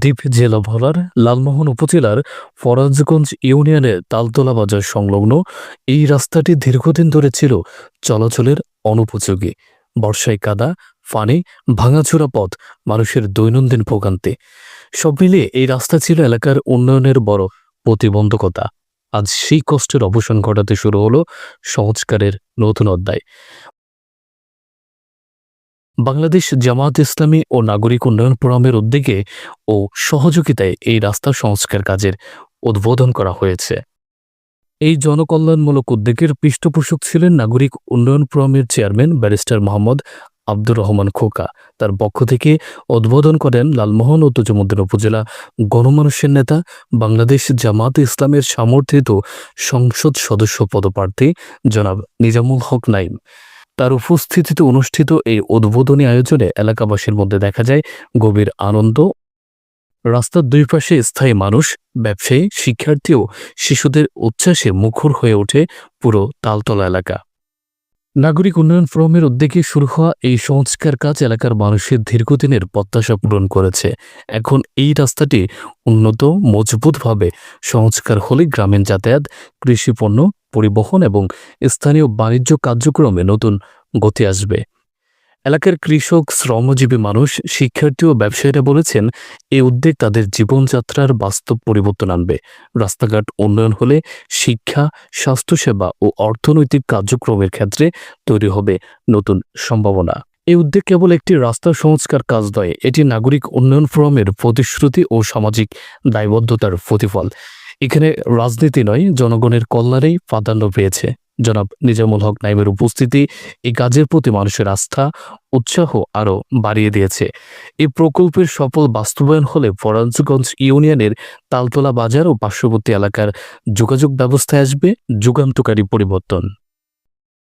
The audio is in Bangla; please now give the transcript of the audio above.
দ্বীপ জেলা ভোলার লালমোহন উপজেলার ফরাজগঞ্জ ইউনিয়নের তালতলা বাজার সংলগ্ন এই রাস্তাটি দীর্ঘদিন ধরে ছিল চলাচলের অনুপযোগী। বর্ষায় কাদা, ফানি, ভাঙাচোরা পথ মানুষের দৈনন্দিন ভোগান্তি। সব মিলিয়ে এই রাস্তা ছিল এলাকার উন্নয়নের বড় প্রতিবন্ধকতা। আজ সেই কষ্টের অবসান ঘটাতে শুরু হলো সংস্কারের নতুন অধ্যায়। বাংলাদেশ জামায়াত ইসলামী ও নাগরিক উন্নয়ন ফোরামের উদ্যোগে ও সহযোগিতায় এই রাস্তা সংস্কার কাজের উদ্বোধন করা হয়েছে। এই জনকল্যাণমূলক উদ্যোগের পৃষ্ঠপোষক ছিলেন নাগরিক উন্নয়ন ফোরামের চেয়ারম্যান ব্যারিস্টার মোহাম্মদ আব্দুর রহমান খোকা। তার পক্ষ থেকে উদ্বোধন করেন লালমোহন ও তুজমুদ্দিন উপজেলা গণমানুষের নেতা, বাংলাদেশ জামাত ইসলামের সমর্থিত সংসদ সদস্য পদপ্রার্থী জনাব নিজামুল হক নাইম তার উপস্থিতিতে অনুষ্ঠিত এই উদ্বোধনী আয়োজনে এলাকাবাসীর মধ্যে দেখা যায় গভীর আনন্দ। রাস্তার দুই পাশে স্থায়ী মানুষ, ব্যবসায়ী, শিক্ষার্থী ও শিশুদের উচ্ছ্বাসে মুখর হয়ে ওঠে পুরো তালতলা এলাকা। নাগরিক উন্নয়ন ফোরামের উদ্যোগে শুরু হওয়া এই সংস্কার কাজ এলাকার মানুষের দীর্ঘদিনের প্রত্যাশা পূরণ করেছে। এখন এই রাস্তাটি উন্নত, মজবুতভাবে সংস্কার হলে গ্রামীণ যাতায়াত কৃষিপণ্য পরিবহন এবং স্থানীয় বাণিজ্য কার্যক্রমে নতুন গতি আসবে। এলাকার কৃষক, শ্রমজীবী মানুষ, শিক্ষার্থী ও ব্যবসায়ীরা বলেছেন এই উদ্যোগ তাদের জীবনযাত্রার বাস্তব পরিবর্তন আনবে। রাস্তাঘাট উন্নয়ন হলে শিক্ষা, স্বাস্থ্যসেবা ও অর্থনৈতিক কার্যক্রমের ক্ষেত্রে তৈরি হবে নতুন সম্ভাবনা। এই উদ্যোগ কেবল একটি রাস্তা সংস্কার কাজ নয়, এটি নাগরিক উন্নয়ন ফোরামের প্রতিশ্রুতি ও সামাজিক দায়বদ্ধতার প্রতিফল। এখানে রাজনীতি নয়, জনগণের কল্যাণেই প্রাধান্য পেয়েছে। জনাব নিজামুল হক নাইমের উপস্থিতি এই কাজের প্রতি মানুষের আস্থা, উৎসাহ আরও বাড়িয়ে দিয়েছে। এই প্রকল্পের সফল বাস্তবায়ন হলে ফরাঞ্জগঞ্জ ইউনিয়নের তালতলা বাজার ও পার্শ্ববর্তী এলাকার যোগাযোগ ব্যবস্থায় আসবে, যুগান্তকারী পরিবর্তন।